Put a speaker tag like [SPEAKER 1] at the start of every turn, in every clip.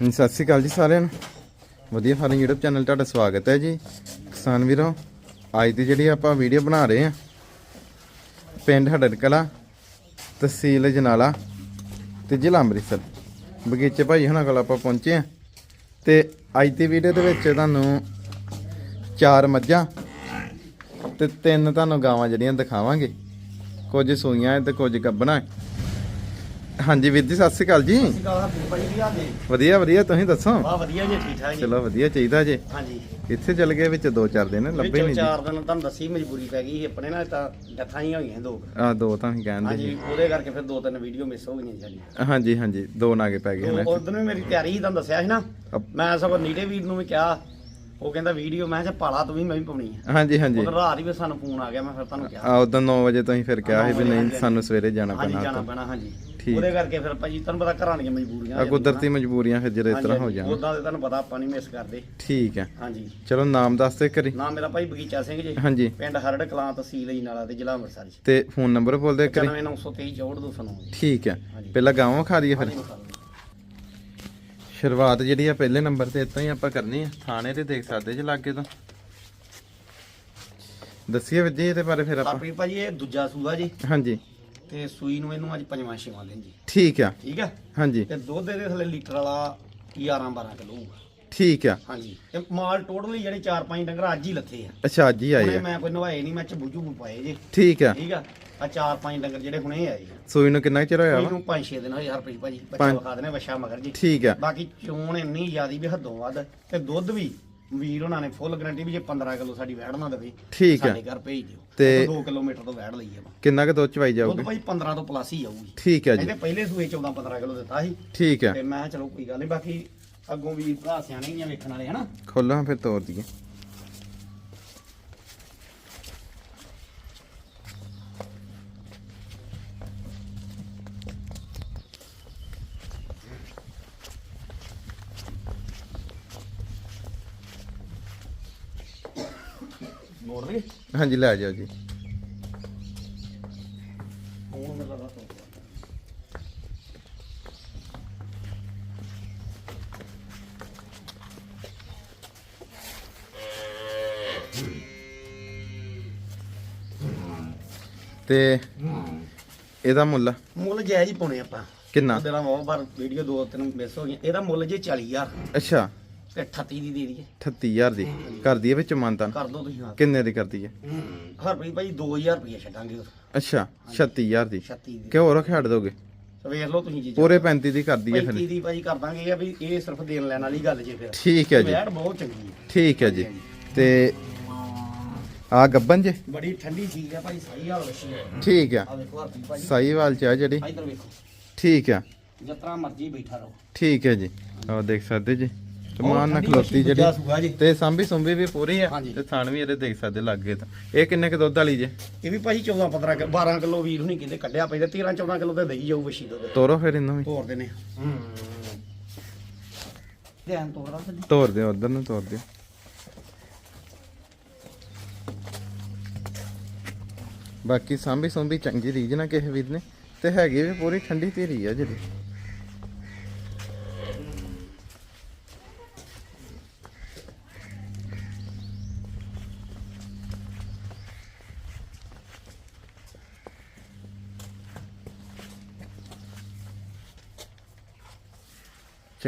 [SPEAKER 1] ਹਾਂਜੀ, ਸਤਿ ਸ਼੍ਰੀ ਅਕਾਲ ਜੀ ਸਾਰਿਆਂ ਨੂੰ। ਵਧੀਆ ਫਾਰਮ YouTube ਚੈਨਲ ਤੁਹਾਡਾ ਸਵਾਗਤ ਹੈ ਜੀ। ਕਿਸਾਨ ਵੀਰੋ ਅੱਜ ਦੀ ਜਿਹੜੀ ਆਪਾਂ ਵੀਡੀਓ ਬਣਾ ਰਹੇ ਆ ਪਿੰਡ ਹੜਰ ਕਲਾ ਤਹਿਸੀਲ ਜਨਾਲਾ ਤੇ ਜ਼ਿਲ੍ਹਾ ਅੰਮ੍ਰਿਤਸਰ। ਬਗੀਚੇ ਭਾਈ ਹੁਣਾਂ ਕੋਲ ਆਪਾਂ ਪਹੁੰਚੇ ਆ ਤੇ ਅੱਜ ਦੀ ਵੀਡੀਓ ਦੇ ਵਿੱਚ ਤੁਹਾਨੂੰ ਚਾਰ ਮੱਝਾਂ ਤੇ ਤਿੰਨ ਤੁਹਾਨੂੰ ਗਾਵਾਂ ਜਿਹੜੀਆਂ ਦਿਖਾਵਾਂਗੇ। ਕੁਝ ਸੂਈਆਂ ਹੈ ਤੇ ਕੁਝ ਗੱਬਣਾ ਹੈ ਹਾਂਜੀ ਵੀਰ ਜੀ ਸਤਿ ਸ਼੍ਰੀ ਅਕਾਲ ਜੀ।
[SPEAKER 2] ਭਾਈ
[SPEAKER 1] ਵਧੀਆ ਵਧੀਆ ਤੁਸੀਂ ਦੱਸੋ?
[SPEAKER 2] ਵਾਹ ਵਧੀਆ ਜੀ ਠੀਕ ਠਾਕ ਜੀ।
[SPEAKER 1] ਚਲੋ ਵਧੀਆ ਚਾਹੀਦਾ ਜੇ।
[SPEAKER 2] ਹਾਂਜੀ।
[SPEAKER 1] ਇੱਥੇ ਚੱਲ ਗਏ ਵਿੱਚ? ਦੋ ਚਾਰ ਦਿਨ ਲੱਭੇ ਨਹੀਂ ਜੀ?
[SPEAKER 2] ਚਾਰ ਦਿਨ ਤੁਹਾਨੂੰ ਦੱਸੀ ਮਜਬੂਰੀ ਪੈ ਗਈ ਸੀ ਆਪਣੇ ਨਾਲ ਤਾਂ ਡੱਥਾਂ ਹੀ ਹੋਈਆਂ ਦੋ।
[SPEAKER 1] ਆ ਦੋ ਤਾਂ ਹੀ ਕਹਿੰਦੇ
[SPEAKER 2] ਹਾਂਜੀ ਉਹਦੇ ਕਰਕੇ ਫਿਰ ਦੋ ਤਿੰਨ ਵੀਡੀਓ ਮਿਸ ਹੋ ਗਈਆਂ ਜੀ
[SPEAKER 1] ਹਾਂਜੀ ਹਾਂਜੀ ਦੋ ਨਾਗੇ ਪੈ ਗਏ ਨੇ।
[SPEAKER 2] ਉਸ ਦਿਨ ਵੀ ਮੇਰੀ ਤਿਆਰੀ ਸੀ ਤੁਹਾਨੂੰ ਦੱਸਿਆ ਸੀ ਨਾ। ਮੈਂ ਸਗੋਂ ਨੀਟੇ ਵੀਰ ਨੂੰ ਵੀ ਕਿਹਾ ਉਹ ਕਹਿੰਦਾ ਵੀਡੀਓ ਮੈਂ ਕਿਹਾ ਪਾਲਾ ਤੂੰ ਵੀ ਮੈਂ ਵੀ ਪਾਉਣੀ ਆ।
[SPEAKER 1] ਹਾਂਜੀ ਹਾਂਜੀ।
[SPEAKER 2] ਉਦੋਂ ਰਾਤ ਹੀ ਫਿਰ ਸਾਨੂੰ ਫੋਨ ਆ ਗਿਆ ਮੈਂ ਫਿਰ ਤੁਹਾਨੂੰ ਕਿਹਾ।
[SPEAKER 1] ਆ ਉਦੋਂ 9 ਵਜੇ ਤੁਸੀਂ ਫਿਰ ਕਿਹਾ ਸੀ ਵੀ ਨਹੀਂ ਸਾਨੂੰ ਸਵੇਰੇ ਜਾਣਾ ਪੈਣਾ
[SPEAKER 2] ਜਾਣਾ
[SPEAKER 1] ਉੱਥੇ।
[SPEAKER 2] ਪੈਣਾ ਹਾਂਜੀ। ਉਹਦੇ ਕਰਕੇ ਫਿਰ ਭਾਜੀ ਤੁਹਾਨੂੰ ਪਤਾ ਘਰਾਂ ਦੀਆਂ ਮਜਬੂਰੀਆਂ
[SPEAKER 1] ਆ ਕੁਦਰਤੀ ਮਜਬੂਰੀਆਂ ਫਿਰ ਜਿਹੜੇ ਇਸ ਤਰ੍ਹਾਂ ਹੋ ਜਾਣ।
[SPEAKER 2] ਉਦਾਂ ਦੇ ਤੁਹਾਨੂੰ ਪਤਾ ਆਪਾਂ ਨਹੀਂ ਮਿਸ ਕਰਦੇ।
[SPEAKER 1] ਠੀਕ ਹੈ।
[SPEAKER 2] ਹਾਂਜੀ।
[SPEAKER 1] ਚਲੋ ਨਾਮ ਦੱਸ ਦੇ ਕਰੀ
[SPEAKER 2] ਨਾਮ ਮੇਰਾ ਭਾਈ ਬਗੀਚਾ ਸਿੰਘ ਜੀ।
[SPEAKER 1] ਹਾਂਜੀ।
[SPEAKER 2] ਪਿੰਡ ਹਰੜ ਕਲਾਂ ਤਹਿਸੀਲ ਅਜਨਾਲਾ ਤੇ ਜ਼ਿਲ੍ਹਾ ਅੰਮ੍ਰਿਤਸਰ ਜੀ।
[SPEAKER 1] ਤੇ ਫੋਨ ਨੰਬਰ ਬੋਲ ਦੇ ਕਰੀ
[SPEAKER 2] 99923 ਜੀ।
[SPEAKER 1] ਠੀਕ ਹੈ। ਪਹਿਲਾਂ ਗਾਵਾਂ ਖਾ ਦਈਏ ਫਿਰ। ਸ਼ੁਰੂਆਤ ਜਿਹੜੀ ਆ ਪਹਿਲੇ ਨੰਬਰ ਤੇ ਇਤਾਂ ਹੀ ਆਪਾਂ ਕਰਨੀ ਆ। ਥਾਣੇ ਤੇ ਦੇਖ ਸਕਦੇ ਜੇ ਲਾਗੇ ਤੋਂ। ਵੀਰ ਜੀ ਇਹਦੇ ਬਾਰੇ ਫਿਰ ਆਪਾਂ।
[SPEAKER 2] ਆਪਣੀ ਭਾਜੀ ਇਹ ਦੂਜਾ ਸੂਆ ਜੀ।
[SPEAKER 1] ਹਾਂਜੀ।
[SPEAKER 2] ਤੇ ਸੂਈ ਨੂੰ ਇਹਨੂੰ ਅੱਜ ਪੰਜਵਾਂ ਛੇਵਾਂ ਦਿਨ ਜੀ।
[SPEAKER 1] ਠੀਕ ਆ।
[SPEAKER 2] ਠੀਕ ਹੈ
[SPEAKER 1] ਹਾਂਜੀ।
[SPEAKER 2] ਤੇ ਦੁੱਧ ਇਹਦੇ ਥੱਲੇ ਲੀਟਰ ਵਾਲਾ 11 12 ਕਿਲੋ ਹੋਊਗਾ।
[SPEAKER 1] ਠੀਕ ਆ।
[SPEAKER 2] ਹਾਂਜੀ। ਤੇ ਮਾਲ ਟੋਟਲੀ ਜਿਹੜੇ 4-5 ਡੰਗਰ ਅੱਜ ਹੀ ਲੱਥੇ ਆ।
[SPEAKER 1] ਅੱਛਾ ਅੱਜ ਹੀ ਆਏ
[SPEAKER 2] ਹੁਣੇ
[SPEAKER 1] ਆ।
[SPEAKER 2] ਮੈਂ ਕੋਈ ਨਵਾਏ ਨਹੀਂ ਮੈਂ ਝਬੂ ਪਾਏ ਜੀ।
[SPEAKER 1] ਠੀਕ ਆ।
[SPEAKER 2] ਠੀਕ ਆ? ਆ 4-5 ਡੰਗਰ ਜਿਹੜੇ ਹੁਣੇ ਆਏ ਆ।
[SPEAKER 1] ਸੂਈ ਨੂੰ ਕਿੰਨਾ ਚਿਰ ਹੋਇਆ ਵਾ?
[SPEAKER 2] ਇਹਨੂੰ 5-6 ਦਿਨ ਹੋਏ ਹਰਪ੍ਰੀਤ ਭਾਜੀ। ਬੱਚਾ
[SPEAKER 1] ਪੰਜ-
[SPEAKER 2] ਵਿਖਾ ਦੇਣੇ ਵਛਾ ਮਗਰ ਜੀ।
[SPEAKER 1] ਠੀਕ ਆ।
[SPEAKER 2] ਬਾਕੀ ਚੋਣ ਇੰਨੀ ਜ਼ਿਆਦੀ ਵੀ ਹੱਦੋਂ ਵੱਧ ਤੇ ਦੁੱਧ ਵੀ ਵੀਰ ਉਹਨਾਂ ਨੇ ਫੁੱਲ ਗਾਰੰਟੀ ਵੀ ਜੇ 15 ਕਿਲੋ ਸਾਡੀ ਵੈੜ ਨਾ ਦੇਵੇ
[SPEAKER 1] ਠੀਕ ਆ।
[SPEAKER 2] ਸਾਡੇ ਘਰ ਭੇਜ ਦਿਓ।
[SPEAKER 1] ਤੇ-
[SPEAKER 2] 2 ਕਿਲੋਮੀਟਰ ਤੋਂ ਵੈੜ ਲਈ ਆਪਾਂ
[SPEAKER 1] ਕਿੰਨਾ ਕੁ ਦੁੱਧ ਚਵਾਈ
[SPEAKER 2] ਦੁੱਧ
[SPEAKER 1] ਜਾਊਗੀ
[SPEAKER 2] ਭਾਈ 15 ਤੋਂ ਪਲੱਸ ਹੀ ਆਊਗੀ।
[SPEAKER 1] ਠੀਕ ਆ ਜੀ।
[SPEAKER 2] ਇਹਦੇ ਪਹਿਲੇ ਸੂਏ 14 15 ਕਿਲੋ ਦਿੱਤਾ ਸੀ।
[SPEAKER 1] ਠੀਕ ਆ।
[SPEAKER 2] ਤੇ ਮੈਂ ਕਿਹਾ ਚਲੋ ਕੋਈ ਗੱਲ ਨਹੀਂ ਬਾਕੀ ਅੱਗੋਂ ਵੀ ਭਰਾ ਸਿਆਣੇ ਹੀ ਆ ਵੇਖਣ ਵਾਲੇ ਹਨਾ?
[SPEAKER 1] ਖੋਲਾਂ ਫਿਰ ਤੋੜ ਦਈਏ
[SPEAKER 2] ਮੋੜ ਲਈਏ
[SPEAKER 1] ਹਾਂਜੀ ਲੈ ਜਾਓ ਜੀ।
[SPEAKER 2] ਤੋਂ
[SPEAKER 1] ਇਹਦਾ ਮੁੱਲ?
[SPEAKER 2] ਮੁੱਲ ਜਾਇਜ਼ ਹੀ ਪਾਉਣੇ ਆਪਾਂ।
[SPEAKER 1] ਕਿੰਨਾ?
[SPEAKER 2] ਤੇਰਾ ਵਾਰ ਵੀਡੀਓ ਦੋ ਤਿੰਨ ਮਿਸ ਹੋ ਗਈਆਂ। ਇਹਦਾ ਮੁੱਲ ਜੇ 40000
[SPEAKER 1] ਅੱਛਾ।
[SPEAKER 2] ਤੇ 38 ਦੀ ਦੇ ਦਈਏ।
[SPEAKER 1] 38000 ਦੀ। ਕਰ ਦਈਏ ਵਿੱਚ ਮਾਨਤਾਨ।
[SPEAKER 2] ਕਰ ਦੋ ਤੁਸੀਂ ਹਾਂ
[SPEAKER 1] ਕਿੰਨੇ ਦੀ ਕਰ ਦਈਏ?
[SPEAKER 2] ਹਰਪ੍ਰੀਤ ਭਾਈ 2000 ਰੁਪਏ ਛੱਡਾਂਗੇ
[SPEAKER 1] ਅੱਛਾ 36000 ਦੀ।
[SPEAKER 2] 36 ਦੀ।
[SPEAKER 1] ਕਿ ਹੋਰ ਖੇਡ ਦੋਗੇ?
[SPEAKER 2] ਵੇਖ ਲਓ ਤੁਸੀਂ ਜੀ।
[SPEAKER 1] ਪੂਰੇ 35 ਦੀ ਕਰ ਦਈਏ ਫਿਰ।
[SPEAKER 2] 35 ਦੀ ਭਾਜੀ ਕਰ ਦਾਂਗੇ ਇਹ ਆ ਵੀ ਇਹ ਸਿਰਫ ਦੇਣ ਲੈਣ ਵਾਲੀ ਗੱਲ ਜੇ ਫਿਰ।
[SPEAKER 1] ਠੀਕ ਹੈ ਜੀ।
[SPEAKER 2] ਵੈੜ ਬਹੁਤ ਚੰਗੀ ਹੈ।
[SPEAKER 1] ਠੀਕ ਹੈ ਜੀ। ਤੇ ਆ ਗੱਬਨ ਜੇ?
[SPEAKER 2] ਬੜੀ ਠੰਡੀ ਚੀਜ਼ ਹੈ ਭਾਈ ਸਹੀ ਹਾਲ ਵਸ਼ੀ ਹੈ।
[SPEAKER 1] ਠੀਕ ਆ
[SPEAKER 2] ਆ ਵੇਖੋ ਹਰਪ੍ਰੀਤ ਭਾਜੀ
[SPEAKER 1] ਸਾਈਵਾਲ ਚ ਆ ਜਿਹੜੀ।
[SPEAKER 2] ਇਧਰ ਵੇਖੋ।
[SPEAKER 1] ਠੀਕ ਆ
[SPEAKER 2] ਜਤਰਾ ਮਰਜ਼ੀ ਬੈਠਾ ਰਹੋ।
[SPEAKER 1] ਠੀਕ ਹੈ ਜੀ। ਆਹ ਦੇਖ ਸਕਦੇ ਜੀ। ਸਮਾਨ ਨਾਲ ਖਲੋਤੀ ਜਿਹੜੀ ਤੇ ਸਾਂਭੀ ਸੁੰਭੀ ਵੀ ਪੂਰੀ ਆ। ਤੇ ਥਣ ਵੀ ਇਹਦੇ ਦੇਖ ਸਕਦੇ ਲੱਗੇ ਤਾਂ। ਇਹ ਕਿੰਨੇ ਕ ਦੁੱਧ ਵਾਲੀ ਜੇ?
[SPEAKER 2] ਇਹ ਵੀ ਭਾਜੀ 14 15 ਕਿ 12 ਕਿਲੋ ਵੀਰ ਹੁਣੀ ਕਹਿੰਦੇ ਕੱਢਿਆ ਪੈਂਦਾ 13 14 ਕਿਲੋ ਤੇ ਦੇਈ ਜਾਊ ਵਸ਼ੀ ਦੁੱਧ।
[SPEAKER 1] ਤੋਰੋ ਫਿਰ ਇਹਨੂੰ ਵੀ।
[SPEAKER 2] ਤੋਰਦੇ ਨੇ ਧਿਆਨ ਤੋਰਾ
[SPEAKER 1] ਤੋਰ ਦਿਓ ਉਧਰ ਨੂੰ ਤੋਰ ਦਿਓ। ਬਾਕੀ ਸਾਂਭੀ ਸੁੰਭੀ ਚੰਗੀ ਰੀਜ ਨਾ ਕਿਸੇ ਵੀਰ ਨੇ। ਤੇ ਹੈਗੀ ਵੀ ਪੂਰੀ ਠੰਡੀ ਧੀਰੀ ਆ ਜਿਹੜੀ।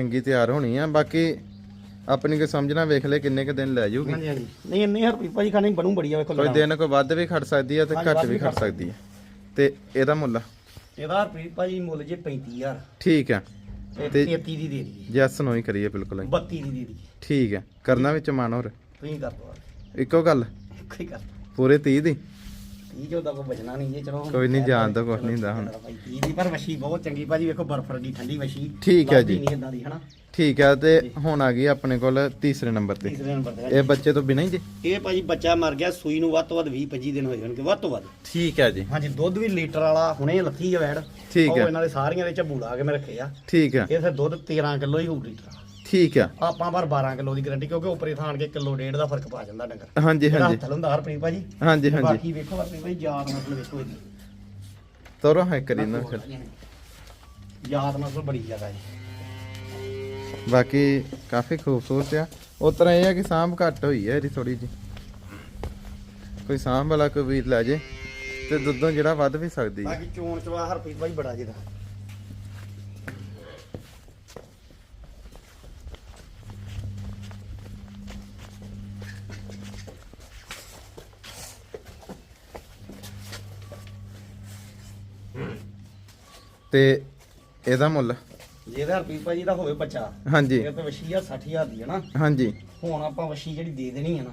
[SPEAKER 1] ਚੰਗੀ ਤਿਆਰ ਹੋਣੀ ਆ ਬਾਕੀ ਆਪਣੀ ਕੋ ਸਮਝਣਾ ਵੇਖ ਲੈ ਕਿੰਨੇ ਕ ਦਿਨ ਲੈ ਜਾਊਗੀ
[SPEAKER 2] ਹਾਂਜੀ ਹਾਂਜੀ। ਨਹੀਂ ਇੰਨੇ ਹਰਪ੍ਰੀਤ ਭਾਜੀ ਖਾਣੇ ਬਣੂ ਬੜੀ ਆ ਵੇਖੋ
[SPEAKER 1] ਕੋਈ। ਦਿਨ ਕੋਈ ਵੱਧ ਵੀ ਖੜ ਸਕਦੀ ਆ ਤੇ
[SPEAKER 2] ਹਾਂਜੀ,
[SPEAKER 1] ਘੱਟ
[SPEAKER 2] ਵੱਧ
[SPEAKER 1] ਵੀ
[SPEAKER 2] ਵੀ
[SPEAKER 1] ਖੜ
[SPEAKER 2] ਖੜ
[SPEAKER 1] ਸਕਦੀ ਆ। ਤੇ ਇਹਦਾ ਮੁੱਲ?
[SPEAKER 2] ਇਹਦਾ ਹਰਪ੍ਰੀਤ ਭਾਜੀ ਮੁੱਲ ਜੇ 35000
[SPEAKER 1] ਠੀਕ ਆ।
[SPEAKER 2] ਤੇ
[SPEAKER 1] ਤੇ-
[SPEAKER 2] 33 ਦੀ ਦੇ ਦਈਏ।
[SPEAKER 1] ਜੈਸ ਨੂੰ ਹੀ ਕਰੀਏ ਬਿਲਕੁਲ ਹੀ।
[SPEAKER 2] 32 ਦੀ ਦੇ ਦਈਏ।
[SPEAKER 1] ਠੀਕ ਆ। ਕਰਨਾ ਵਿੱਚ ਮਨ ਹੋਰ।
[SPEAKER 2] ਤੁਸੀਂ ਕਰ ਦੋ
[SPEAKER 1] ਇੱਕੋ ਗੱਲ?
[SPEAKER 2] ਕੋਈ ਕਰ ਦੋ
[SPEAKER 1] ਪੂਰੇ 30 ਦੀ?
[SPEAKER 2] ਠੀਕ ਹੈ ਉਹਦਾ ਕੋਈ ਬਚਣਾ ਨਹੀਂ ਜੇ ਚਲੋ
[SPEAKER 1] ਕੋਈ ਨਹੀਂ, ਜਾਣ ਤੋਂ ਕੁਛ ਨਹੀਂ ਹੁੰਦਾ ਹੁਣ।
[SPEAKER 2] ਭਾਈ ਦੀ ਪਰ ਵਸ਼ੀ ਬਹੁਤ ਚੰਗੀ ਭਾਜੀ ਵੇਖੋ ਬਰਫ ਦੀ ਠੰਡੀ ਵਸ਼ੀ
[SPEAKER 1] ਠੀਕ ਹੈ ਜੀ।
[SPEAKER 2] ਨਹੀਂ ਇਦਾਂ ਦੀ ਹਨਾ?
[SPEAKER 1] ਠੀਕ ਆ ਤੇ ਹੁਣ ਆ ਗਈ ਆਪਣੇ ਕੋਲ ਤੀਸਰੇ ਨੰਬਰ ਤੇ।
[SPEAKER 2] ਤੀਸਰੇ ਨੰਬਰ ਤੇ
[SPEAKER 1] ਇਹ ਬੱਚੇ ਤੋਂ ਬਿਨਾਂ ਹੀ ਜੀ?
[SPEAKER 2] ਇਹ ਭਾਜੀ ਬੱਚਾ ਮਰ ਗਿਆ ਸੂਈ ਨੂੰ ਵੱਧ ਤੋਂ ਵੱਧ 20 25 ਦਿਨ ਹੋਏ ਹੋਣਗੇ ਵੱਧ ਤੋਂ ਵੱਧ।
[SPEAKER 1] ਠੀਕ ਆ ਜੀ।
[SPEAKER 2] ਹਾਂਜੀ ਦੁੱਧ ਵੀ ਲੀਟਰ ਵਾਲਾ ਹੁਣੇ ਲੱਥੀ ਆ ਵੈੜ।
[SPEAKER 1] ਠੀਕ
[SPEAKER 2] ਉਹ
[SPEAKER 1] ਹੈ।
[SPEAKER 2] ਇਹਨਾਂ ਦੇ ਸਾਰੀਆਂ ਦੇ ਝੱਬੂ ਲਾ ਕੇ ਮੈਂ ਰੱਖੇ ਆ।
[SPEAKER 1] ਠੀਕ ਆ
[SPEAKER 2] ਇਹ ਫਿਰ ਦੁੱਧ 13 ਕਿਲੋ ਹੀ ਹੋਊ ਲੀਟਰ।
[SPEAKER 1] ਠੀਕ ਆ।
[SPEAKER 2] ਆਪਾਂ ਪਰ 12 ਕਿਲੋ ਦੀ ਗਾਰੰਟੀ ਕਿਉਂਕਿ ਉੱਪਰੇ ਥਾਣ ਕੇ ਕਿਲੋ ਡੇਢ ਦਾ ਫ਼ਰਕ ਪਾ ਜਾਂਦਾ ਡੰਗਰ।
[SPEAKER 1] ਹਾਂਜੀ ਹਾਂਜੀ।
[SPEAKER 2] ਹੱਥ ਹੁੰਦਾ ਹਰਪ੍ਰੀਤ ਭਾਜੀ।
[SPEAKER 1] ਹਾਂਜੀ ਹਾਂਜੀ।
[SPEAKER 2] ਬਾਕੀ ਵੇਖੋ ਹਰਪ੍ਰੀਤ ਭਾਜੀ ਯਾਦ ਨਸਲ ਵੇਖੋ ਇਹਦੀ।
[SPEAKER 1] ਤੋਰੋ ਹੈ ਕਰੀ ਨਾ ਫਿਰ।
[SPEAKER 2] ਯਾਦ ਨਸਲ ਬੜੀ ਜ਼ਿਆਦਾ ਜੀ
[SPEAKER 1] ਬਾਕੀ ਕਾਫੀ ਖੂਬਸੂਰਤ ਆ। ਉਸ ਤਰ੍ਹਾਂ ਇਹ ਆ ਕਿ ਸਾਂਭ ਘੱਟ ਹੋਈ ਹੈ ਇਹਦੀ ਥੋੜੀ ਜੀ ਕੋਈ ਸਾਂਭ ਵਾਲਾ ਕੋਈ ਵੀਰ ਲੈ ਜੇ ਤੇ ਦੁੱਧੋਂ ਜਿਹੜਾ ਵੱਧ ਵੀ ਸਕਦੀ ਹੈ
[SPEAKER 2] ਬਾਕੀ ਚੋਣ ਚਵਾ ਹਰਪ੍ਰੀਤ ਭਾਈ ਬੜਾ ਜਿਹਦਾ।
[SPEAKER 1] ਤੇ ਇਹਦਾ ਮੁੱਲ?
[SPEAKER 2] ਜਿਹਦਾ ਹਰਪ੍ਰੀਤ ਭਾਜੀ ਦਾ ਹੋਵੇ ਬੱਚਾ
[SPEAKER 1] ਹਾਂਜੀ।
[SPEAKER 2] ਇਹ ਤਾਂ ਵਸ਼ੀ ਆ 60000 ਦੀ ਹੈ ਨਾ।
[SPEAKER 1] ਹਾਂਜੀ।
[SPEAKER 2] ਹੁਣ ਆਪਾਂ ਵਸ਼ੀ ਜਿਹੜੀ ਦੇ ਦੇਣੀ ਹੈ ਨਾ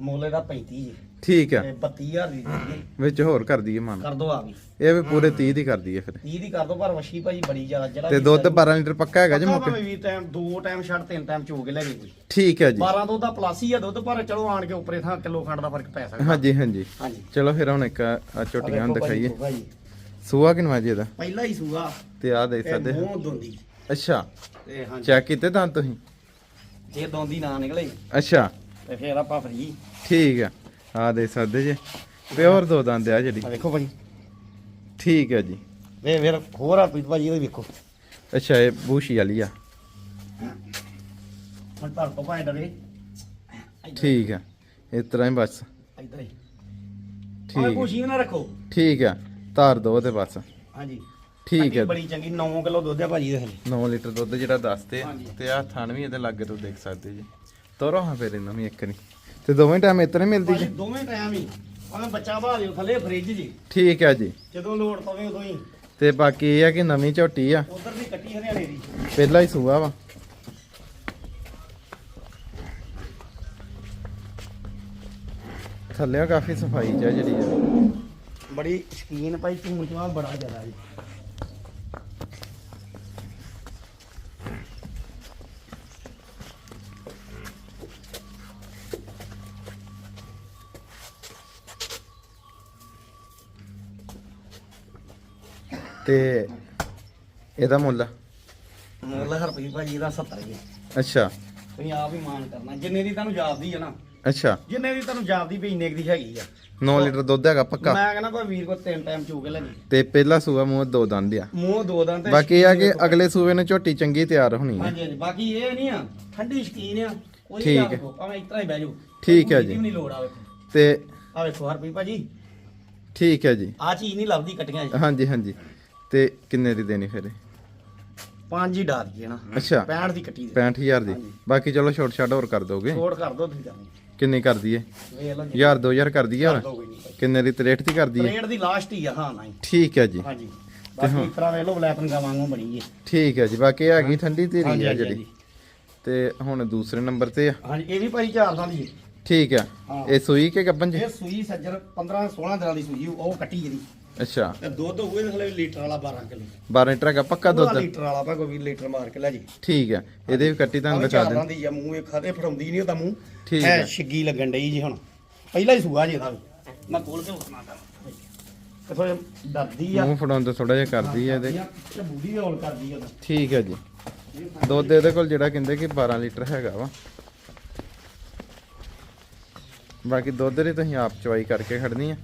[SPEAKER 2] ਮੁੱਲ ਇਹਦਾ 35 ਜੀ।
[SPEAKER 1] ਠੀਕ ਆ।
[SPEAKER 2] ਤੇ 32000 ਦੀ ਦੇ ਦਈਏ।
[SPEAKER 1] ਵਿੱਚ ਹੋਰ ਕਰ ਦਈਏ ਮਨ।
[SPEAKER 2] ਕਰ ਦੋ ਆ ਵੀ
[SPEAKER 1] ਇਹ ਵੀ ਪੂਰੇ 30 ਦੀ ਕਰ ਦਈਏ ਫਿਰ।
[SPEAKER 2] 30 ਦੀ ਕਰ ਦੋ ਪਰ ਵਸ਼ੀ ਭਾਜੀ ਬੜੀ ਜ਼ਿਆਦਾ ਜਿਹੜਾ
[SPEAKER 1] ਤੇ ਦੁੱਧ 12 ਲੀਟਰ ਪੱਕਾ ਹੈਗਾ ਜੀ ਮੁੱਕ?
[SPEAKER 2] ਭਾਵੇਂ ਵੀ ਟਾਈਮ ਦੋ ਟਾਈਮ ਛੱਡ ਤਿੰਨ ਟਾਈਮ ਚੋ ਕੇ ਲੈ ਗਏ ਕੋਈ।
[SPEAKER 1] ਠੀਕ ਹੈ ਜੀ।
[SPEAKER 2] 12 ਦੁੱਧ ਦਾ ਪਲੱਸ ਹੀ ਆ ਦੁੱਧ ਪਰ ਚਲੋ ਆਣ ਕੇ ਉੱਪਰੇ ਥਾਂ ਕਿਲੋ ਖੰਡ ਦਾ ਫ਼ਰਕ ਪੈ ਸਕਦਾ।
[SPEAKER 1] ਹਾਂਜੀ ਹਾਂਜੀ।
[SPEAKER 2] ਹਾਂਜੀ।
[SPEAKER 1] ਚਲੋ ਫਿਰ ਹੁਣ ਇੱਕ ਆ ਝੋਟੀਆਂ ਨੂੰ
[SPEAKER 2] ਆਹ
[SPEAKER 1] ਦਿਖਾਈਏ।
[SPEAKER 2] ਭਾਜੀ,
[SPEAKER 1] ਸੂਆ ਕਿਨਵਾ ਜੀ ਇਹਦਾ?
[SPEAKER 2] ਪਹਿਲਾ ਹੀ ਸੂਆ।
[SPEAKER 1] ਤੇ ਆ ਦੇਖ
[SPEAKER 2] ਤੇ
[SPEAKER 1] ਸਕਦੇ।
[SPEAKER 2] ਮੂੰਹ ਦੋਂਦੀ।
[SPEAKER 1] ਅੱਛਾ।
[SPEAKER 2] ਤੇ ਹਾਂਜੀ।
[SPEAKER 1] ਚੈੱਕ ਕੀਤੇ ਤਾਂ ਤੁਸੀਂ?
[SPEAKER 2] ਜੇ ਦੋਂਦੀ ਨਾ ਨਿਕਲੇ
[SPEAKER 1] ਅੱਛਾ।
[SPEAKER 2] ਤੇ ਫੇਰ ਆਪਾਂ ਫਰੀ
[SPEAKER 1] ਠੀਕ ਆ। ਆ ਦੇਖ ਸਕਦੇ ਜੀ। ਪਿਓਰ ਦੋ ਦੰਦ ਆ ਜਿਹੜੀ।
[SPEAKER 2] ਆ ਵੇਖੋ ਭਾਜੀ
[SPEAKER 1] ਠੀਕ ਹੈ ਜੀ।
[SPEAKER 2] ਵੇ ਫਿਰ ਹੋਰ ਆ ਪੀਤ ਭਾਜੀ ਇਹ ਵੇਖੋ।
[SPEAKER 1] ਅੱਛਾ ਇਹ ਬੂਸ਼ੀ ਵਾਲੀ ਆ।
[SPEAKER 2] ਹੁਣ ਧਰ ਤੋਂ ਭਾਵੇਂ ਡਰੇ।
[SPEAKER 1] ਠੀਕ ਆ। ਇਸ ਤਰ੍ਹਾਂ ਹੀ ਬਸ।
[SPEAKER 2] ਇਧਰ ਹੀ।
[SPEAKER 1] ਠੀਕ
[SPEAKER 2] ਠੀਕ। ਖੁਸ਼ੀ ਨਾ ਰੱਖੋ।
[SPEAKER 1] ਠੀਕ ਆ। ਧਾਰ ਦੋ ਤੇ ਬਸ।
[SPEAKER 2] ਹਾਂਜੀ।
[SPEAKER 1] ਠੀਕ ਹੈ।
[SPEAKER 2] ਬੜੀ ਚੰਗੀ 9 ਕਿਲੋ ਦੁੱਧ ਆ ਭਾਜੀ ਦੇ ਥੱਲੇ
[SPEAKER 1] 9 ਲੀਟਰ ਦੁੱਧ ਜਿਹੜਾ ਦੱਸਦੇ। ਤੇ ਆ ਥਣ ਵੀ ਇਹਦੇ ਲਾਗੇ ਤੋਂ ਦੇਖ ਸਕਦੇ ਜੀ। ਤੋਰੋ ਹਾਂ ਫਿਰ ਇਹਨਾਂ ਨੂੰ ਇੱਕ ਨਹੀਂ ਤੇ ਦੋਵੇਂ ਟਾਈਮ ਇਤਨੇ ਮਿਲਦੀ ਜੀ।
[SPEAKER 2] ਦੋਵੇਂ ਟਾਈਮ ਹੀ। ਭਾਵੇਂ ਬੱਚਾ ਬਹਾ ਦਿਓ ਥੱਲੇ ਫ੍ਰਿਜ ਜੀ।
[SPEAKER 1] ਠੀਕ ਹੈ ਜੀ।
[SPEAKER 2] ਜਦੋਂ ਲੋੜ ਪਵੇ ਉਦੋਂ ਹੀ।
[SPEAKER 1] ਤੇ ਬਾਕੀ ਇਹ ਆ ਕਿ ਨਵੀਂ ਝੋਟੀ ਆ।
[SPEAKER 2] ਉਧਰ ਦੀ ਕੱਟੀ ਹਰਿਆਣੇ ਦੀ।
[SPEAKER 1] ਪਹਿਲਾ ਹੀ ਸੂਆ ਵਾ। ਥੱਲੇ ਕਾਫੀ ਸਫ਼ਾਈ ਚ ਜਿਹੜੀ ਆ।
[SPEAKER 2] ਬੜੀ ਸ਼ਕੀਨ ਭਾਈ ਝੂਮ ਚਵਾ ਬੜਾ ਜ਼ਿਆਦਾ ਜੀ।
[SPEAKER 1] ਤੇ ਇਹਦਾ ਮੁੱਲ?
[SPEAKER 2] ਮੁੱਲ ਹਰਪ੍ਰੀਤ ਭਾਜੀ ਦਾ 70 ਜੀ।
[SPEAKER 1] ਅੱਛਾ।
[SPEAKER 2] ਤੁਸੀਂ ਆਪ ਹੀ ਮਾਨ ਕਰਨਾ। ਜਿੰਨੇ ਦੀ ਤੁਹਾਨੂੰ ਜਾਪਦੀ ਹੈ ਨਾ
[SPEAKER 1] ਅੱਛਾ।
[SPEAKER 2] ਜਿੰਨੇ ਦੀ ਤੁਹਾਨੂੰ ਜਾਪਦੀ ਵੀ ਇੰਨੇ ਕੁ ਦੀ ਹੈਗੀ ਆ।
[SPEAKER 1] 9 ਲੀਟਰ ਦੁੱਧ ਹੈਗਾ ਪੱਕਾ।
[SPEAKER 2] ਮੈਂ ਕਹਿੰਦਾ ਕੋਈ ਵੀਰ ਕੋ ਤਿੰਨ ਟਾਈਮ ਚੂ ਕੇ ਲੱਗੀ।
[SPEAKER 1] ਤੇ ਪਹਿਲਾ ਸੂਆ ਮੂੰਹ ਦੋ ਦੰਦ ਆ।
[SPEAKER 2] ਮੂੰਹ ਦੋ ਦਾਂ ਤੇ
[SPEAKER 1] ਬਾਕੀ ਇਹ ਆ ਕਿ ਅਗਲੇ ਸੂਏ ਨੂੰ ਝੋਟੀ ਚੰਗੀ ਤਿਆਰ ਹੋਣੀ ਹੈ
[SPEAKER 2] ਹਾਂਜੀ ਹਾਂਜੀ। ਬਾਕੀ ਇਹ ਨਹੀਂ ਆ ਠੰਡੀ ਸ਼ਕੀਨ ਆ। ਕੋਈ
[SPEAKER 1] ਠੀਕ
[SPEAKER 2] ਗੱਲ
[SPEAKER 1] ਹੈ।
[SPEAKER 2] ਭਾਵੇਂ ਇਤਰਾ ਹੀ ਬਹਿ ਜਾਓ।
[SPEAKER 1] ਠੀਕ ਹੈ ਜੀ।
[SPEAKER 2] ਵੀ ਨਹੀਂ ਲੋੜ ਆ ਵੇਖੋ।
[SPEAKER 1] ਤੇ
[SPEAKER 2] ਆ ਵੇਖੋ ਹਰਪ੍ਰੀਤ ਭਾਜੀ।
[SPEAKER 1] ਠੀਕ ਹੈ ਜੀ।
[SPEAKER 2] ਆ ਚੀਜ਼ ਨਹੀਂ ਲੱਭਦੀ ਕਟੀਆਂ ਜੀ।
[SPEAKER 1] ਹਾਂਜੀ ਹਾਂਜੀ। ਤੇ ਕਿੰਨੇ ਦੀ ਦੇਣੀ ਫਿਰ ਇਹ?
[SPEAKER 2] ਪੰਜ ਹੀ ਡਾਰ ਗਏ ਨਾ।
[SPEAKER 1] ਅੱਛਾ।
[SPEAKER 2] 65 ਦੀ ਕੱਟੀ ਦੇ।
[SPEAKER 1] 65000 ਦੀ। ਬਾਕੀ ਚਲੋ ਛੋਟ ਛਾਟ ਹੋਰ ਕਰ ਦੋਗੇ।
[SPEAKER 2] ਛੋੜ ਕਰ ਦੋ ਤੁਸੀਂ ਕਰਨੀ
[SPEAKER 1] ਕਿੰਨੀ ਕਰ ਦਈਏ
[SPEAKER 2] ਵੇਖ ਲਓ ਜੀ
[SPEAKER 1] ਯਾਰ 2000 ਕਰ ਦਈਏ
[SPEAKER 2] ਕਰ
[SPEAKER 1] ਹੋਰ
[SPEAKER 2] ਦੋ ਕੋਈ ਨਹੀਂ
[SPEAKER 1] ਕਿੰਨੇ ਦੀ 63 ਦੀ ਕਰ ਦਈਏ
[SPEAKER 2] ਰੇਟ ਦੀ ਲਾਸਟ ਹੀ ਆ ਹਾਂ ਨਹੀਂ।
[SPEAKER 1] ਠੀਕ ਹੈ ਜੀ।
[SPEAKER 2] ਹਾਂਜੀ। ਬਾਕੀ ਇਤਰਾ ਵੇਖ ਲਓ ਬਲੈਕ ਵਾਂਗੂ ਬਣੀ ਜੀ
[SPEAKER 1] ਠੀਕ ਹੈ ਜੀ ਬਾਕੀ ਇਹ ਹੈਗੀ ਠੰਡੀ ਧੀਰੀ ਆ ਜਿਹੜੀ। ਤੇ ਹੁਣ ਦੂਸਰੇ ਨੰਬਰ ਤੇ ਆ।
[SPEAKER 2] ਹਾਂਜੀ ਇਹ ਵੀ ਭਾਈ 4 ਸਾਲ ਦੀ ਹੈ।
[SPEAKER 1] ਠੀਕ ਆ।
[SPEAKER 2] ਹਾਂ।
[SPEAKER 1] ਇਹ ਸੂਈ ਕੇ ਗੱਬਨ ਜੀ?
[SPEAKER 2] ਇਹ ਸੂਈ ਸੱਜਰ 15 16 ਦਿਨਾਂ ਦੀ ਸੂਈ ਉਹ ਕੱਟੀ ਜਿਹੜੀ
[SPEAKER 1] ਅੱਛਾ।
[SPEAKER 2] ਤੇ ਦੁੱਧ ਹੋਵੇ ਤੇ ਹਲੇ ਲੀਟਰ ਵਾਲਾ 12 ਕਿਲੋ।
[SPEAKER 1] 12 ਲੀਟਰ ਹੈਗਾ ਪੱਕਾ ਦੁੱਧ?
[SPEAKER 2] ਲੀਟਰ ਵਾਲਾ ਭਾਵੇਂ ਕੋਈ ਲੀਟਰ ਮਾਰ ਕੇ ਲੈ ਜੀ।
[SPEAKER 1] ਠੀਕ ਆ ਇਹਦੇ ਵੀ ਕੱਟੀ ਤੁਹਾਨੂੰ
[SPEAKER 2] ਚਾਰਾਂ
[SPEAKER 1] ਦੇ
[SPEAKER 2] ਦੀ ਆ ਮੂੰਹ ਇਹ ਖਾਦੇ ਫੜਾਉਂਦੀ ਨਹੀਂ ਉਹਦਾ ਮੂੰਹ।
[SPEAKER 1] ਠੀਕ ਹੈ।
[SPEAKER 2] ਛਿੱਗੀ ਲੱਗਣ ਡਈ ਜੀ ਹੁਣ। ਪਹਿਲਾ ਹੀ ਸੂਆ ਜੀ ਇਹਦਾ ਮੈਂ ਖੋਲ ਕੇ ਉਠਣਾ ਕਰ। ਕਿਥੋਂ ਡਰਦੀ ਆ।
[SPEAKER 1] ਮੂੰਹ ਫੜਾਉਣ ਤੋਂ ਥੋੜਾ ਜਿਹਾ ਕਰਦੀ ਆ ਇਹਦੇ।
[SPEAKER 2] ਤੇ ਬੂਢੀ ਹੌਲ ਕਰਦੀ ਆ
[SPEAKER 1] ਠੀਕ ਹੈ ਜੀ। ਦੁੱਧ ਇਹਦੇ ਕੋਲ ਜਿਹੜਾ ਕਹਿੰਦੇ ਕਿ 12 ਲੀਟਰ ਹੈਗਾ ਵਾ। ਬਾਕੀ ਦੁੱਧ ਦੀ ਤੁਸੀਂ ਆਪ ਚਵਾਈ ਕਰਕੇ ਖੜਨੀ ਆ।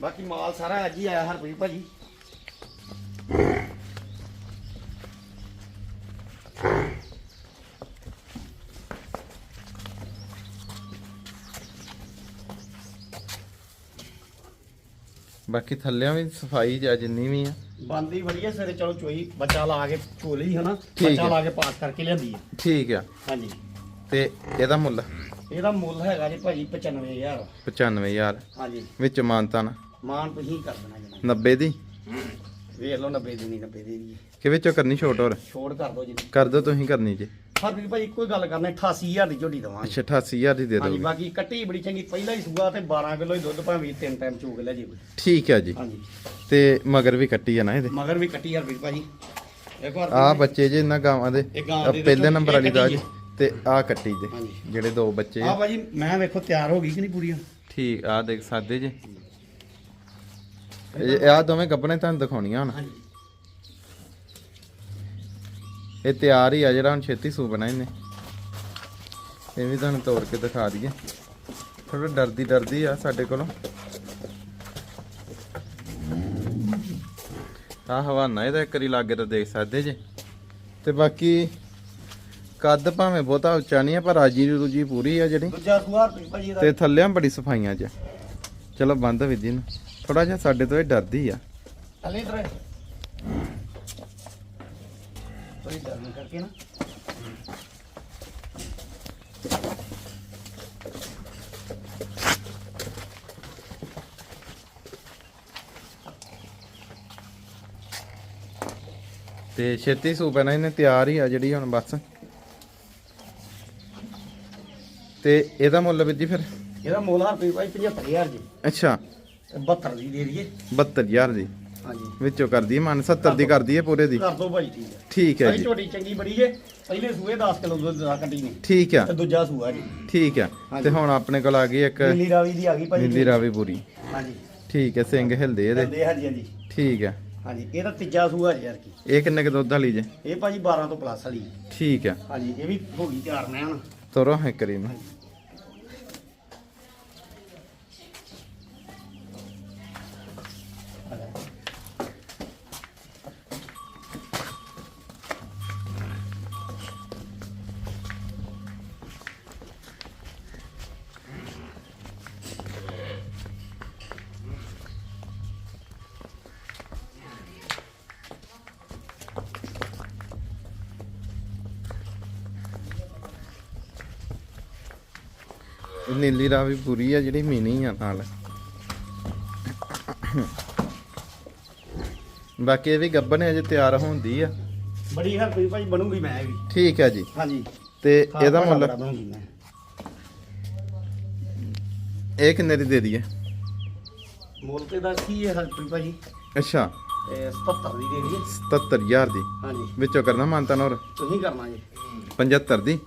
[SPEAKER 2] ਬਾਕੀ ਮਾਲ ਸਾਰਾ ਅੱਜ ਹੀ ਆਇਆ ਹਰਪ੍ਰੀਤ ਭਾਜੀ।
[SPEAKER 1] ਬਾਕੀ ਥੱਲਿਆਂ ਵੀ ਸਫ਼ਾਈ ਜਾਂ ਜਿੰਨੀ ਵੀ ਆ।
[SPEAKER 2] ਬੰਦੀ ਵਧੀਆ ਸਵੇਰੇ ਚਲੋ ਚੋਈ ਬੱਚਾ ਲਾ ਕੇ ਚੋਲੀ ਹਨਾ
[SPEAKER 1] ਠੀਕ
[SPEAKER 2] ਬੱਚਾ
[SPEAKER 1] ਹੈ।
[SPEAKER 2] ਲਾ ਕੇ ਪਾਸ ਕਰਕੇ ਲਿਆਂਦੀ ਆ।
[SPEAKER 1] ਠੀਕ ਆ।
[SPEAKER 2] ਹਾਂਜੀ।
[SPEAKER 1] ਤੇ ਇਹਦਾ ਮੁੱਲ?
[SPEAKER 2] ਇਹਦਾ ਮੁੱਲ ਹੈਗਾ ਜੀ ਭਾਜੀ 95000
[SPEAKER 1] 95000
[SPEAKER 2] ਹਾਂਜੀ।
[SPEAKER 1] ਵਿੱਚ ਮਾਨਤਾਨ
[SPEAKER 2] ਮਾਨ ਤੁਸੀਂ ਕਰ ਦੇਣਾ ਜਨਾ
[SPEAKER 1] 90 ਦੀ?
[SPEAKER 2] ਵੇਖ ਲਓ 90 ਦੀ ਨਹੀਂ 90 ਦੀ ਜੀ।
[SPEAKER 1] ਕਿ ਵਿੱਚੋਂ ਕਰਨੀ ਛੋਟ ਹੋਰ?
[SPEAKER 2] ਛੋੜ ਕਰ ਦਿਓ ਜੀ
[SPEAKER 1] ਕਰ ਦੋ ਤੁਸੀਂ ਕਰਨੀ ਜੀ।
[SPEAKER 2] ਹਰਪ੍ਰੀਤ ਭਾਜੀ ਇੱਕੋ ਹੀ ਗੱਲ ਕਰਨੇ 88000 ਦੀ ਝੋਟੀ ਦਵਾਂਗੇ।
[SPEAKER 1] ਅੱਛਾ 88000 ਦੀ ਦੇ
[SPEAKER 2] ਹਾਂਜੀ ਬਾਕੀ ਕੱਟੀ ਬੜੀ ਚੰਗੀ ਪਹਿਲਾ ਹੀ ਸੂਆ ਤੇ 12 ਕਿਲੋ ਹੀ ਦੁੱਧ ਭਾਵੇਂ ਤਿੰਨ ਟਾਈਮ ਚੋਕ ਲੈ ਜੀ।
[SPEAKER 1] ਠੀਕ ਹੈ ਜੀ।
[SPEAKER 2] ਹਾਂਜੀ।
[SPEAKER 1] ਤੇ ਮਗਰ ਵੀ ਕੱਟੀ ਆ ਨਾ ਇਹਦੇ?
[SPEAKER 2] ਮਗਰ ਵੀ ਕੱਟੀ ਹਰਪ੍ਰੀਤ ਭਾਜੀ ਇੱਕ ਵਾਰ
[SPEAKER 1] ਆ ਬੱਚੇ ਜੇ ਇਹਨਾਂ ਗਾਵਾਂ ਦੇ
[SPEAKER 2] ਇਹ ਗਾਂ
[SPEAKER 1] ਆਹ
[SPEAKER 2] ਦੇ
[SPEAKER 1] ਪਹਿਲੇ ਨੰਬਰ ਵਾਲੀ ਦਾ
[SPEAKER 2] ਕੱਟੀ
[SPEAKER 1] ਤੇ ਆ ਕੱਟੀ ਦੇ
[SPEAKER 2] ਹਾਂਜੀ।
[SPEAKER 1] ਜਿਹੜੇ ਦੋ ਬੱਚੇ
[SPEAKER 2] ਆ।
[SPEAKER 1] ਆ
[SPEAKER 2] ਭਾਜੀ ਮੈਂ ਵੇਖੋ ਤਿਆਰ ਹੋ ਗਈ ਕਿ ਨਹੀਂ ਪੂਰੀ
[SPEAKER 1] ਠੀਕ ਆ ਦੇਖ ਸਕਦੇ ਜੀ। ਇਹ ਆ ਦੋਵੇਂ ਗੱਬਣੇ ਤੁਹਾਨੂੰ ਦਿਖਾਉਣੀਆਂ ਹੁਣ।
[SPEAKER 2] ਹਾਂਜੀ।
[SPEAKER 1] ਇਹ ਤਿਆਰ ਹੀ ਆ ਜਿਹੜਾ ਹੁਣ ਛੇਤੀ ਸੂ ਬਣਾ ਇਹਨੇ ਇਹ ਵੀ ਤੁਹਾਨੂੰ ਤੋੜ ਕੇ ਦਿਖਾ ਦਈਏ। ਥੋੜਾ ਡਰਦੀ ਡਰਦੀ ਆ ਸਾਡੇ ਕੋਲੋਂ। ਆ ਹਵਾਨਾ ਇਹਦਾ ਇੱਕ ਵਾਰੀ ਲਾਗੇ ਤਾਂ ਦੇਖ ਸਕਦੇ ਜੇ। ਤੇ ਬਾਕੀ ਕੱਦ ਭਾਵੇਂ ਬਹੁਤਾ ਉੱਚਾ ਨਹੀਂ ਆ ਪਰ ਰਾਜੀ ਰੂਜੀ ਪੂਰੀ ਆ ਜਿਹੜੀ।
[SPEAKER 2] ਦੂਜਾ ਭਾਜੀ
[SPEAKER 1] ਤੇ ਥੱਲਿਆਂ ਬੜੀ ਸਫਾਈਆਂ ਚ ਚਲੋ ਬੰਦ ਵਿਧੀ ਨੂੰ। ਥੋੜਾ ਜਿਹਾ ਸਾਡੇ ਤੋਂ ਇਹ ਡਰਦੀ ਆ।
[SPEAKER 2] ਥੱਲੇ ਇਧਰ। ਥੋੜੀ ਡਰਨੀ ਕਰਕੇ ਨਾ।
[SPEAKER 1] ਤੇ ਛੇਤੀ ਸੂਪ ਹੈ ਨਾ ਇਹਨੇ ਤਿਆਰ ਹੀ ਆ ਜਿਹੜੀ ਹੁਣ ਬਸ। ਤੇ ਇਹਦਾ ਮੁੱਲ ਵਿਧੀ ਫਿਰ?
[SPEAKER 2] ਇਹਦਾ ਮੁੱਲ ਆ ਰੁਪਏ ਭਾਈ 75000 ਜੀ।
[SPEAKER 1] ਅੱਛਾ।
[SPEAKER 2] 72 ਦੀ ਦੇ ਦਈਏ।
[SPEAKER 1] 72000 ਦੀ?
[SPEAKER 2] ਹਾਂਜੀ।
[SPEAKER 1] ਵਿੱਚੋਂ ਕਰਦੀ ਹੈ ਮਨ 70 ਦੀ ਕਰਦੀ ਹੈ ਪੂਰੇ ਦੀ?
[SPEAKER 2] ਕਰ ਦੋ ਭਾਈ ਠੀਕ ਹੈ।
[SPEAKER 1] ਠੀਕ ਹੈ
[SPEAKER 2] ਭਾਈ
[SPEAKER 1] ਜੀ।
[SPEAKER 2] ਝੋਟੀ ਚੰਗੀ ਬੜੀ ਜੇ ਪਹਿਲੇ ਸੂਏ 10 ਕਿਲੋ ਦੁੱਧ ਦਾ ਕੱਢੀ ਨੇ।
[SPEAKER 1] ਠੀਕ ਆ।
[SPEAKER 2] ਤੇ ਦੂਜਾ ਸੂਆ ਜੀ।
[SPEAKER 1] ਠੀਕ ਆ। ਤੇ ਹੁਣ ਆਪਣੇ ਕੋਲ ਆ ਗਈ ਇੱਕ
[SPEAKER 2] ਨੀਲੀ ਰਾਵੀ ਦੀ ਆ ਗਈ ਭਾਈ।
[SPEAKER 1] ਨੀਲੀ ਰਾਵੀ ਪੂਰੀ।
[SPEAKER 2] ਹਾਂਜੀ।
[SPEAKER 1] ਠੀਕ ਹੈ ਸਿੰਘ ਹਿਲਦੇ ਇਹਦੇ।
[SPEAKER 2] ਹਾਂਜੀ ਹਾਂਜੀ।
[SPEAKER 1] ਠੀਕ ਹੈ
[SPEAKER 2] ਹਾਂਜੀ ਇਹਦਾ ਤੀਜਾ ਸੂਆ ਜੀ ਯਾਰ ਕੀ।
[SPEAKER 1] ਇਹ ਕਿੰਨੇ ਕੁ ਦੁੱਧ ਵਾਲੀ ਜੇ?
[SPEAKER 2] ਇਹ ਭਾਜੀ 12 ਤੋਂ ਪਲੱਸ ਵਾਲੀ।
[SPEAKER 1] ਠੀਕ ਹੈ
[SPEAKER 2] ਹਾਂਜੀ ਇਹ ਵੀ ਹੋ ਗਈ ਤਿਆਰ ਮੈਂ ਹੁਣ।
[SPEAKER 1] ਤੋਰੋ ਹੈ ਕਰੀ ਨੀਲੀ ਰਾਵੀ ਪੂਰੀ ਆ ਜਿਹੜੀ ਮੀਨੀ ਆ ਨਾਲ। ਬਾਕੀ ਇਹ ਵੀ ਗੱਬਨ ਹੈ ਅਜੇ ਤਿਆਰ ਹੁੰਦੀ ਆ।
[SPEAKER 2] ਬੜੀ ਹਰਪੀ ਭਾਜੀ ਬਣੂਗੀ ਮੈਂ ਵੀ।
[SPEAKER 1] ਠੀਕ ਹੈ ਜੀ।
[SPEAKER 2] ਹਾਂਜੀ।
[SPEAKER 1] ਤੇ ਇਹਦਾ ਮੁੱਲ?
[SPEAKER 2] ਬਣੂਗੀ ਮੈਂ।
[SPEAKER 1] ਇਹ ਕਿੰਨੇ ਦੀ ਦੇ ਦਈਏ?
[SPEAKER 2] ਮੁੱਲ ਤੇ ਦਾ ਕੀ ਹੈ ਹਰਪੀ ਭਾਜੀ
[SPEAKER 1] ਅੱਛਾ।
[SPEAKER 2] ਇਹ 77 ਦੀ ਦੇ ਦਈਏ।
[SPEAKER 1] 77000 ਦੀ।
[SPEAKER 2] ਹਾਂਜੀ।
[SPEAKER 1] ਵਿੱਚੋਂ ਕਰਨਾ ਮਾਨਤਾ ਨੌਰ
[SPEAKER 2] ਤੁਸੀਂ ਕਰਨਾ ਜੀ।
[SPEAKER 1] 75 ਦੀ?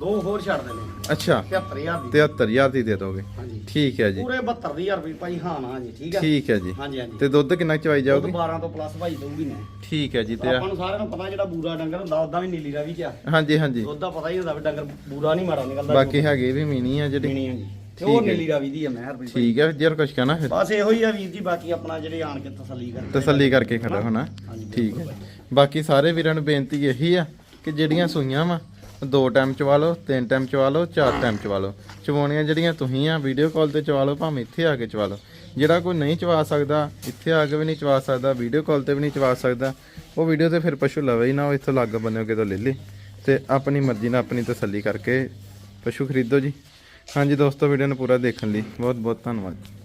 [SPEAKER 2] ਦੋ ਹੋਰ ਛੱਡ ਦੇਣੇ।
[SPEAKER 1] ਅੱਛਾ।
[SPEAKER 2] 73000 ਦੀ।
[SPEAKER 1] 73000 ਦੀ ਦੇ ਦੋਗੇ।
[SPEAKER 2] ਹਾਂਜੀ।
[SPEAKER 1] ਠੀਕ ਹੈ ਜੀ।
[SPEAKER 2] ਪੂਰੇ 72000 ਰੁਪਏ ਭਾਜੀ ਹਾਂ ਨਾ ਜੀ ਠੀਕ ਹੈ
[SPEAKER 1] ਠੀਕ ਹੈ ਜੀ।
[SPEAKER 2] ਹਾਂਜੀ ਹਾਂਜੀ।
[SPEAKER 1] ਤੇ ਦੁੱਧ ਕਿੰਨਾ ਚਵਾਈ ਜਾਊਗੀ?
[SPEAKER 2] 12 ਤੋਂ ਪਲੱਸ ਭਾਈ ਦਊਗੀ ਮੈਂ
[SPEAKER 1] ਠੀਕ ਹੈ ਜੀ ਤੇ ਆ-
[SPEAKER 2] ਆਪਾਂ ਨੂੰ ਸਾਰਿਆਂ ਨੂੰ ਪਤਾ ਜਿਹੜਾ ਬੂਰਾ ਡੰਗਰ ਹੁੰਦਾ ਉਦਾਂ ਵੀ ਨੀਲੀ ਰਾਵੀ ਚ ਆ
[SPEAKER 1] ਹਾਂਜੀ ਹਾਂਜੀ।
[SPEAKER 2] ਦੁੱਧ ਦਾ ਪਤਾ ਹੀ ਹੁੰਦਾ ਵੀ ਡੰਗਰ ਬੂਰਾ ਨਹੀਂ ਮਾੜਾ ਨਿਕਲਦਾ।
[SPEAKER 1] ਬਾਕੀ ਹੈਗੇ ਵੀ ਮੀਨੀ ਆ ਜਿਹੜੀ।
[SPEAKER 2] ਪੀਣੀ ਹੈ ਜੀ। ਉਹ। ਨੀਲੀ ਰਾਵੀ ਦੀ ਆ ਮੈਂ ਹਰਪ੍ਰੀਤ ਭਾਈ।
[SPEAKER 1] ਠੀਕ ਹੈ ਜਰ ਕੁਛ ਕਹਿਣਾ ਫਿਰ।
[SPEAKER 2] ਬਸ ਇਹੋ ਹੀ ਆ ਵੀਰ ਜੀ ਬਾਕੀ ਆਪਣਾ ਜਿਹੜੇ ਆਣ ਕੇ ਤਸੱਲੀ ਕਰਦੇ
[SPEAKER 1] ਤਸੱਲੀ ਕਰਕੇ ਖੜਾ ਹੋਣਾ। ਠੀਕ ਹੈ। ਬਾਕੀ ਸਾਰੇ ਵੀਰਾਂ ਨੂੰ ਬੇਨਤੀ ਇਹੀ ਆ ਕਿ ਜਿਹੜੀਆਂ ਸੂਈਆਂ ਵਾ ਦੋ ਟਾਈਮ ਚਵਾ ਲਓ, ਤਿੰਨ ਟਾਈਮ ਚਵਾ ਲਓ, ਚਾਰ ਟਾਈਮ ਚਵਾ ਲਓ। ਚਵਾਉਣੀਆਂ ਜਿਹੜੀਆਂ ਤੁਸੀਂ ਆ ਵੀਡੀਓ ਕਾਲ ਤੇ ਚਵਾ ਲਓ, ਭਾਵੇਂ ਇੱਥੇ ਆ ਕੇ ਚਵਾ ਲਓ। ਜਿਹੜਾ ਕੋਈ ਨਹੀਂ ਚਵਾ ਸਕਦਾ, ਇੱਥੇ ਆ ਕੇ ਵੀ ਨਹੀਂ ਚਵਾ ਸਕਦਾ ਵੀਡੀਓ ਕਾਲ ਤੇ ਵੀ ਨਹੀਂ ਚਵਾ ਸਕਦਾ, ਉਹ ਵੀਡੀਓ ਤੇ ਫਿਰ ਪਸ਼ੂ ਲਵੇ ਹੀ ਨਾ, ਉਹ ਇੱਥੋਂ ਲੱਗ ਬੰਨਿਓ ਕਿਤੋਂ ਲੈ ਲੇ। ਤੇ ਆਪਣੀ ਮਰਜ਼ੀ ਨਾਲ ਆਪਣੀ ਤਸੱਲੀ ਕਰਕੇ ਪਸ਼ੂ ਖਰੀਦੋ ਜੀ। ਹਾਂਜੀ ਦੋਸਤੋ ਵੀਡੀਓ ਨੂੰ ਪੂਰਾ ਦੇਖਣ ਲਈ ਬਹੁਤ ਬਹੁਤ ਧੰਨਵਾਦ।